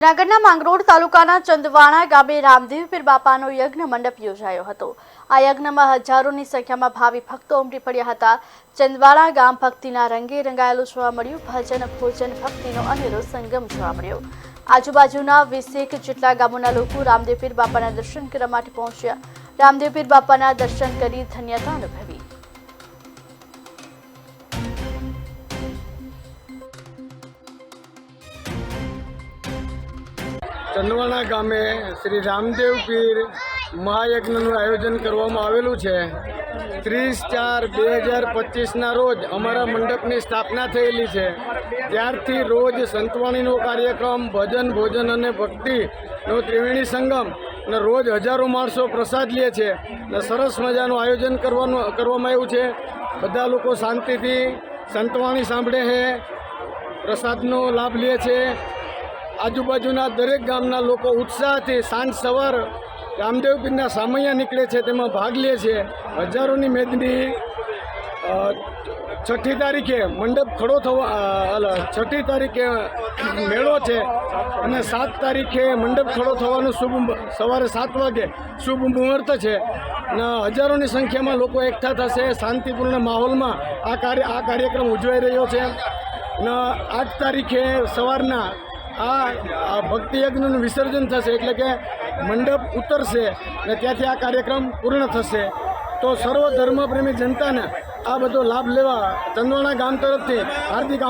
જૂનાગઢના માંગરોળ તાલુકાના ચંદવાણા ગામે રામદેવ પીર બાપાનો યજ્ઞ મંડપ યોજાયો હતો. આ યજ્ઞમાં હજારોની સંખ્યામાં ભાવિ ભક્તો ઉમટી પડ્યા હતા. ચંદવાણા ગામ ભક્તિના રંગે રંગાયેલું જોવા મળ્યું. ભજન, ભોજન, ભક્તિનો અનેરો સંગમ જોવા મળ્યો. આજુબાજુના વીસેક જેટલા ગામોના લોકો રામદેવ પીર બાપાના દર્શન કરવા માટે પહોંચ્યા. રામદેવ પીર બાપાના દર્શન કરી ધન્યતા અનુભવી. ચંદવાણા ગામે શ્રી રામદેવ પીર મહાયજ્ઞનું આયોજન કરવામાં આવેલું છે. ત્રીસ ચાર બે હજાર પચીસના રોજ અમારા મંડપની સ્થાપના થયેલી છે. ત્યારથી રોજ સંતવાણીનો કાર્યક્રમ, ભજન, ભોજન અને ભક્તિનો ત્રિવેણી સંગમ અને રોજ હજારો માણસો પ્રસાદ લે છે અને સરસ મજાનું આયોજન કરવાનું, કરવામાં આવ્યું છે. બધા લોકો શાંતિથી સંતવાણી સાંભળે છે, પ્રસાદનો લાભ લે છે. આજુબાજુના દરેક ગામના લોકો ઉત્સાહથી સાંજ સવાર રામદેવ પીરના સામૈયા નીકળે છે, તેમાં ભાગ લે છે. હજારોની મેદની છઠ્ઠી તારીખે મંડપ ખડો થવા છઠ્ઠી તારીખે મેળો છે અને સાત તારીખે મંડપ ખડો થવાનું શુભ સવારે સાત વાગે શુભ મુહૂર્ત છે. અને હજારોની સંખ્યામાં લોકો એકઠા થશે, શાંતિપૂર્ણ માહોલમાં આ કાર્ય, આ કાર્યક્રમ ઉજવાઈ રહ્યો છે. અને આઠ તારીખે સવારના આ ભક્તિ યજ્ઞનું વિસર્જન થશે એટલે કે મંડપ ઉતરશે અને ત્યાંથી આ કાર્યક્રમ પૂર્ણ થશે. તો સર્વ ધર્મપ્રેમી જનતાને આ બધો લાભ લેવા ચંદવાણા ગામ તરફથી હાર્દિક